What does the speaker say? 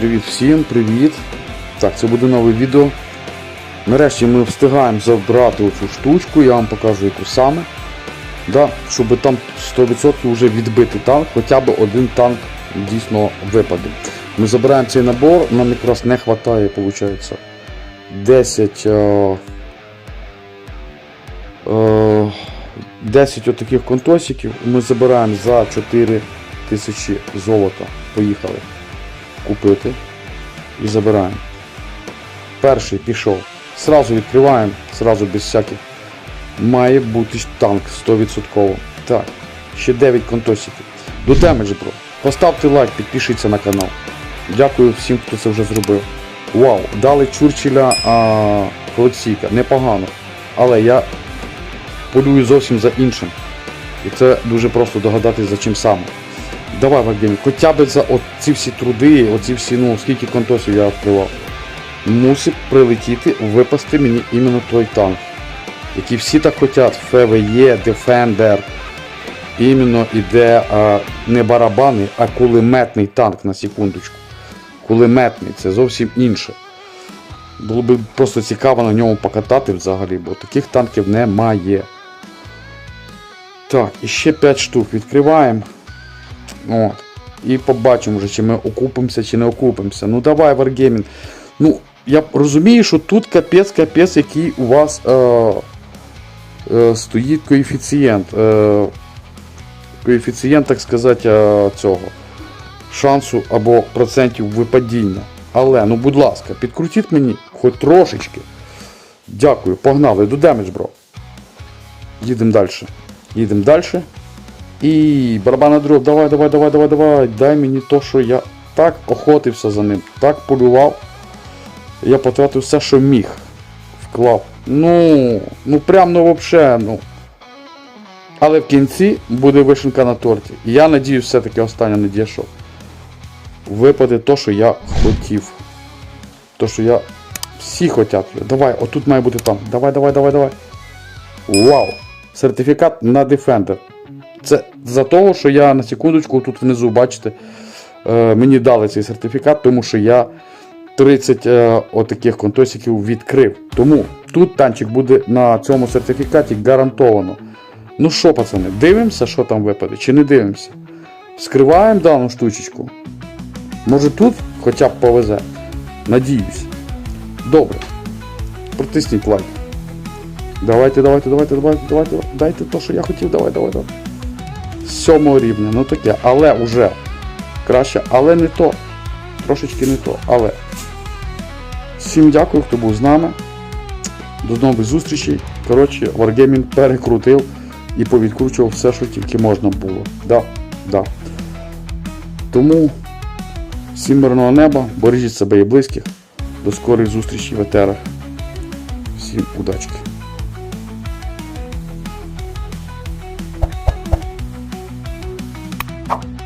Привіт всім, привіт. Так, це буде нове відео. Нарешті ми встигаємо забрати оцю штучку, я вам покажу яку саме. Да, щоб там 100% вже відбити танк, хоча б один танк дійсно випаде. Ми забираємо цей набор, нам якраз не вистачає, виходить, 10. Е, е, 10 отаких контосиків. Ми забираємо за 4 тисячі золота. Поїхали купити і забираємо. Перший пішов. Сразу відкриваємо, сразу без всяких. Має бути танк 100%. Так, ще 9 контосиків. До Damage Bro. Поставте лайк, підпишіться на канал. Дякую всім, хто це вже зробив. Вау, дали Чурчиля а, Олексійка. Непогано. Але я полюю зовсім за іншим. І це дуже просто догадатись за чим саме. Давай, Вадим, хоча б за ці всі труди, оці всі, ну, скільки контосів я відкривав. Мусить прилетіти, випасти мені іменно той танк. Який всі так хочуть, ФВЄ, Defender. Іменно іде а, не барабанний, а кулеметний танк на секундочку. Кулеметний, це зовсім інше. Було б просто цікаво на ньому покатати взагалі, бо таких танків немає. Так, і ще 5 штук відкриваємо. От. І побачимо вже, чи ми окупимося, чи не окупимося. Ну давай, Wargaming. Ну, я розумію, що тут капець-капець, який у вас е, е, стоїть коефіцієнт. Е, коефіцієнт, так сказати, е, цього шансу або процентів випадіння. Але, ну будь ласка, підкрутіть мені хоч трошечки. Дякую, погнали до Damage, бро. Їдемо далі. Їдемо далі. І барабана дроб, давай, давай, давай, давай, давай. Дай мені то, що я так охотився за ним, так полював. Я потратив все, що міг. Вклав. Ну, ну прям ну вообще, ну. Але в кінці буде вишенка на торті. Я надію, все-таки остання надія, що випаде то, що я хотів. То, що я. Всі хотять. Давай, отут має бути там. Давай, давай, давай, давай. Вау! Сертифікат на Defender. Це за того, що я на секундочку тут внизу, бачите, е, мені дали цей сертифікат, тому що я 30 е, отаких контосиків відкрив. Тому тут танчик буде на цьому сертифікаті гарантовано. Ну що, пацани, дивимося, що там випаде, чи не дивимося. Скриваємо дану штучечку. Може тут хоча б повезе. Надіюсь. Добре. Протисніть лайк. Давайте, давайте, давайте, давайте, давайте, дайте то, що я хотів, давай, давай, давай. З сьомого рівня, ну таке, але вже краще, але не то. Трошечки не то, але. Всім дякую, хто був з нами. До нових зустрічей. Коротше, Wargaming перекрутив і повідкручував все, що тільки можна було. Да, да. Тому всім мирного неба, бережіть себе і близьких. До скорих зустрічей в етерах. Всім удачки. you.